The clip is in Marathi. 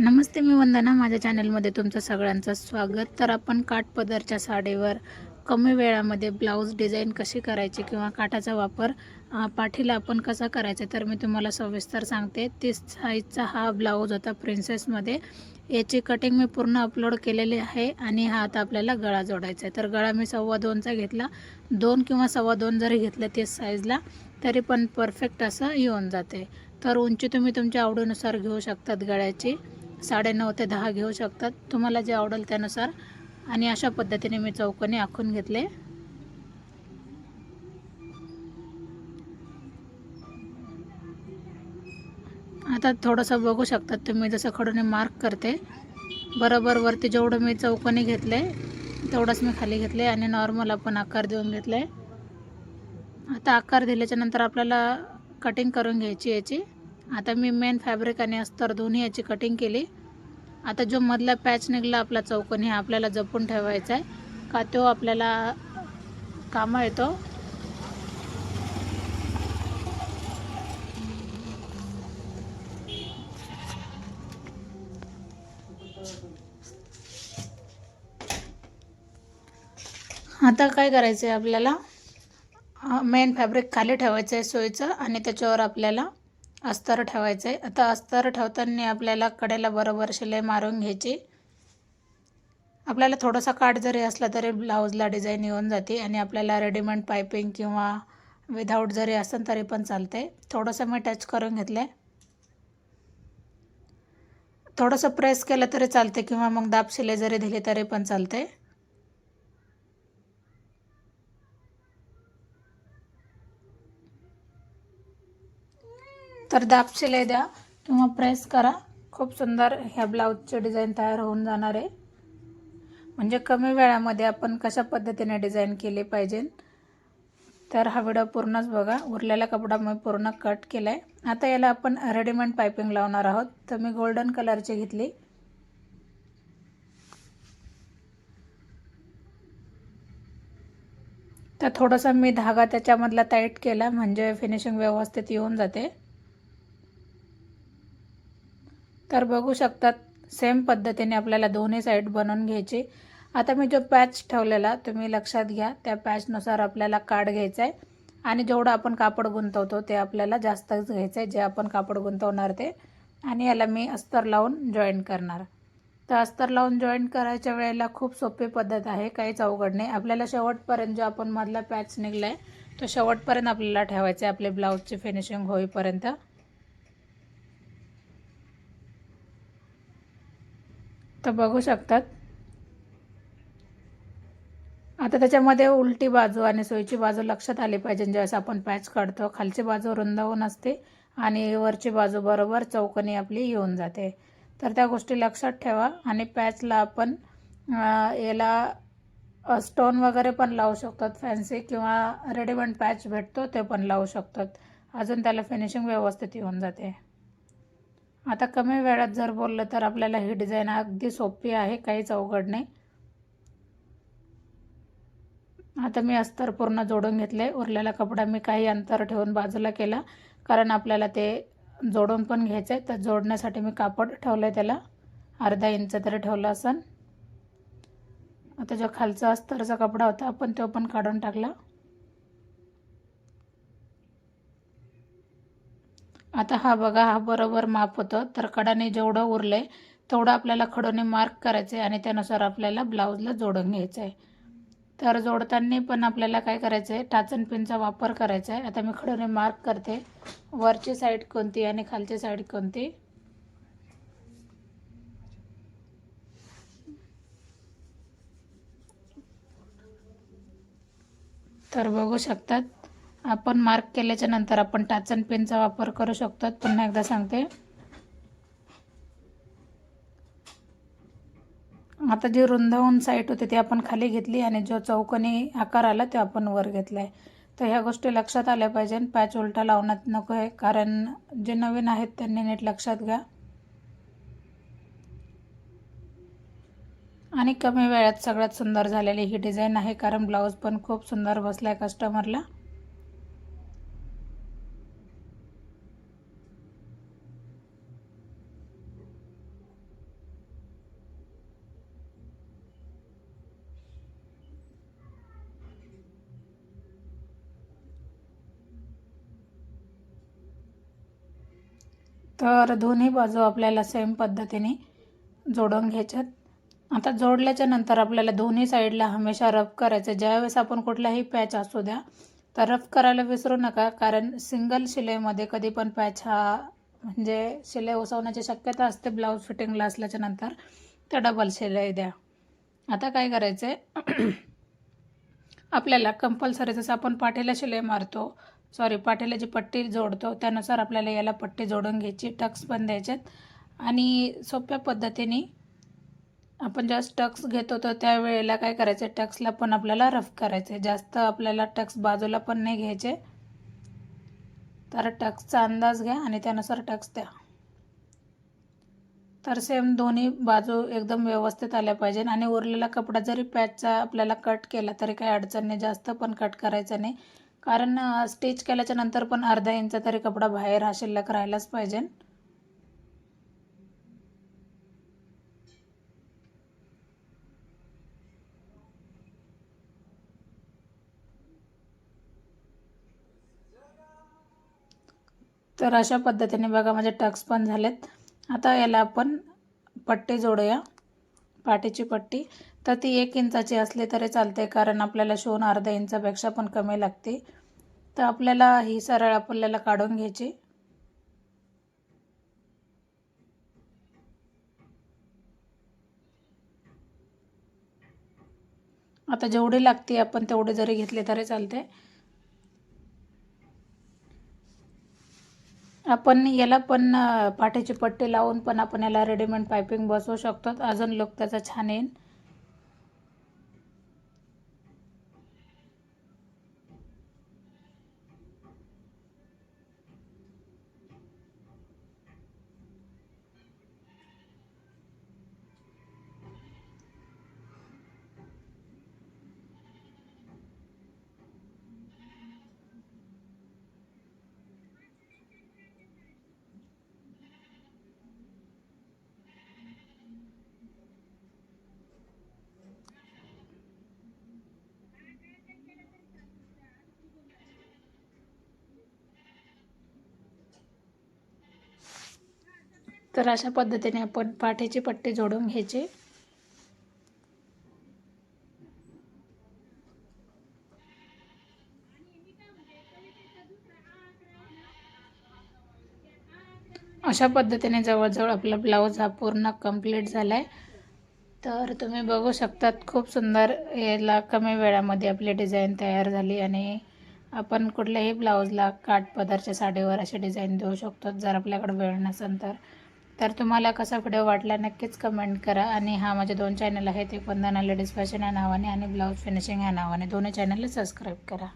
नमस्ते मी वंदना. माझ्या चॅनलमध्ये तुमचं सगळ्यांचं स्वागत. तर आपण काठपदरच्या साडीवर कमी वेळामध्ये ब्लाऊज डिझाईन कशी करायची किंवा काठाचा वापर पाठीला आपण कसा करायचा तर मी तुम्हाला सविस्तर सांगते. तीस साईजचा हा ब्लाऊज होता प्रिन्सेसमध्ये. याची कटिंग मी पूर्ण अपलोड केलेली आहे आणि हा आता आपल्याला गळा जोडायचा आहे. तर गळा मी सव्वा दोनचा घेतला. दोन किंवा सव्वा दोन जरी घेतलं तीस साईजला तरी पण परफेक्ट असं येऊन जाते. तर उंची तुम्ही तुमच्या आवडीनुसार घेऊ शकतात गळ्याची. साडेनऊ ते दहा घेऊ शकतात. तुम्हाला जे आवडेल त्यानुसार. आणि अशा पद्धतीने मी चौकोनी आखून घेतले. आता थोडंसं बघू शकतात तुम्ही जसं खडूने मार्क करते. बरोबर वरती जेवढं मी चौकोनी घेतले तेवढंच मी खाली घेतले आणि नॉर्मल आपण आकार देऊन घेतले. आता आकार दिल्याच्यानंतर आपल्याला कटिंग करून घ्यायची याची. आता मी मेन फॅब्रिक आणि अस्तर दोन्ही याची कटिंग केली. आता जो मधला पॅच निघला आपला चौकोनी आपल्याला जपून ठेवायचा आहे. का तो आपल्याला कामं येतो? आता काय करायचं आहे आपल्याला मेन फॅब्रिक खाली ठेवायचं आहे सोयीचं आणि त्याच्यावर आपल्याला अस्तर ठेवायचं. आहे आता अस्तर ठेवताना आपल्याला कडेला बरोबर शिलाई मारून घ्यायची. आपल्याला थोडासा काठ जरी असला तरी ब्लाऊजला डिझाईन येऊन जाते आणि आपल्याला रेडीमेड पायपिंग किंवा विदाऊट जरी असेल तरी पण चालते. थोडंसं मी टच करून घेतलं आहे थोडंसं प्रेस केलं तरी चालते किंवा मग दाब शिलाई जरी दिली तरी पण चालते. तर दाब शिलाई द्या. किंवा प्रेस करा. खूप सुंदर ह्या ब्लाऊजचे डिझाईन तयार होऊन जाणार आहे. म्हणजे कमी वेळामध्ये आपण कशा पद्धतीने डिझाईन केले पाहिजे? तर हा व्हिडिओ पूर्णच बघा. उरलेला कपडा मी पूर्ण कट केला आहे आता याला आपण रेडीमेड पायपिंग लावणार आहोत. तर मी गोल्डन कलरची घेतली. तर थोडंसं मी धागा त्याच्यामधला टाईट केला. म्हणजे फिनिशिंग व्यवस्थित येऊन जाते. तर बघू शकतात सेम पद्धतीने आपल्याला दोन्ही साईड बनवून घ्यायची. आता मी जो पॅच ठेवलेला तुम्ही लक्षात घ्या त्या पॅचनुसार आपल्याला काढ घ्यायचा आहे. आणि जेवढं आपण कापड गुंतवतो ते आपल्याला जास्तच घ्यायचं आहे जे आपण कापड गुंतवणार ते. आणि याला मी अस्तर लावून जॉईन करणार. तर अस्तर लावून जॉईन करायच्या वेळेला खूप सोपी पद्धत आहे काहीच अवघड नाही. आपल्याला शेवटपर्यंत जो आपण मधला पॅच निघला आहे तो शेवटपर्यंत आपल्याला ठेवायचा आहे आपले ब्लाऊजची फिनिशिंग होईपर्यंत. तर बघू शकतात. आता त्याच्यामध्ये उलटी बाजू आणि सोयीची बाजू लक्षात आली पाहिजे. ज्यावेळेस आपण पॅच काढतो खालची बाजू रुंदावून असते आणि वरची बाजू बरोबर चौकनी आपली येऊन जाते. तर त्या गोष्टी लक्षात ठेवा आणि पॅचला आपण याला स्टोन वगैरे पण लावू शकतात. फॅन्सी किंवा रेडीमेड पॅच भेटतो ते पण लावू शकतात. अजून त्याला फिनिशिंग व्यवस्थित येऊन जाते. आता कमी वेळात जर बोललं तर आपल्याला ही डिझाईन अगदी सोपी आहे काहीच अवघड नाही. आता मी अस्तर पूर्ण जोडून घेतले उरलेला कपडा मी काही अंतर ठेवून बाजूला केला कारण आपल्याला ते जोडून पण घ्यायचं आहे तर जोडण्यासाठी मी कापड ठेवलं आहे त्याला. अर्धा इंच तरी ठेवलं असन. आता जो खालचा अस्तरचा कपडा होता आपण तो पण काढून टाकला. आता हा बघा हा बरोबर माप होतं. तर कडाने जेवढं उरलं आहे तेवढं आपल्याला खडोने मार्क करायचं आहे आणि त्यानुसार आपल्याला ब्लाऊजला जोडून घ्यायचं आहे तर जोडताना पण आपल्याला काय करायचं आहे टाचन पिनचा वापर करायचा आहे आता मी खडोने मार्क करते. वरची साईड कोणती आणि खालची साईड कोणती? तर बघू शकतात. आपण मार्क केल्याच्यानंतर आपण अँड पेनचा वापर करू शकतो. पुन्हा एकदा सांगते. आता जी रुंदावून साईट होती ती आपण खाली घेतली आणि जो चौकोनी आकार आला तो आपण वर घेतला आहे तर ह्या गोष्टी लक्षात आल्या पाहिजे पॅच उलटा लावण्यात नको आहे कारण जे नवीन आहेत त्यांनी नीट लक्षात घ्या. आणि कमी वेळात सगळ्यात सुंदर झालेली ही डिझाईन आहे कारण ब्लाऊज पण खूप सुंदर बसला आहे कस्टमरला तर दोन्ही बाजू आपल्याला सेम पद्धतीने जोडून घ्यायच्यात. आता जोडल्याच्या नंतर आपल्याला दोन्ही साईडला हमेशा रफ करायचं. ज्यावेळेस आपण कुठलाही पॅच असू द्या तर रफ करायला विसरू नका. कारण सिंगल शिलाईमध्ये कधी पण पॅच हा म्हणजे शिलाई उसवण्याची शक्यता असते ब्लाऊज फिटिंगला असल्याच्या नंतर तर डबल शिलाई द्या. आता काय करायचं आहे आपल्याला कंपल्सरी जसं आपण पाठीला शिलाई मारतो सॉरी पाठीला जी पट्टी जोडतो त्यानुसार आपल्याला याला पट्टी जोडून घ्यायची. टक्स पण द्यायच्यात आणि सोप्या पद्धतीने आपण ज्यावेळेस टक्स घेतो तर त्यावेळेला काय करायचं टक्सला पण आपल्याला रफ करायचे जास्त आपल्याला टक्स बाजूला पण नाही घ्यायचे. तर टक्सचा अंदाज घ्या आणि त्यानुसार टक्स द्या. तर सेम दोन्ही बाजू एकदम व्यवस्थित आल्या पाहिजे आणि उरलेला कपडा जरी पॅचचा आपल्याला कट केला तरी काही अडचण नाही. जास्त पण कट करायचं नाही. कारण स्टिच केल्याच्यानंतर पण अर्धा इंच तरी कपडा बाहेर हा शिल्लक राहिलाच पाहिजे. तर अशा पद्धतीने बघा माझे टक्स पण झालेत. आता याला आपण पट्टी जोडूया. पाठीची पट्टी. तर ती एक इंचाची असली तरी चालते कारण आपल्याला शिवून अर्धा इंचापेक्षा पण कमी लागते. तर आपल्याला ही सरळ आपल्याला काढून घ्यायची. आता जेवढी लागते आपण तेवढी जरी घेतली तरी चालते. आपण याला पण पाठीची पट्टी लावून पण आपण याला रेडीमेड पायपिंग बसवू शकतो. अजून लुक त्याचा छान येईल तर अशा पद्धतीने आपण पाठीची पट्टी जोडून घ्यायची. अशा पद्धतीने जवळजवळ आपला ब्लाऊज हा पूर्ण कंप्लीट झाला आहे तर तुम्ही बघू शकतात खूप सुंदर याला कमी वेळामध्ये आपली डिझाईन तयार झाली आणि आपण कुठल्याही ब्लाऊजला काठ पदरच्या साडीवर अशी डिझाईन देऊ शकतो जर आपल्याकडे वेळ नसेल तर. तर तुम्हाला कसा व्हिडिओ वाटला नक्कीच कमेंट करा. आणि हा माझे दोन चॅनल आहेत एक वंदना लेडीज फॅशन या नावाने आणि ब्लाऊज फिनिशिंग या नावाने. दोन्ही चॅनलला सबस्क्राईब करा.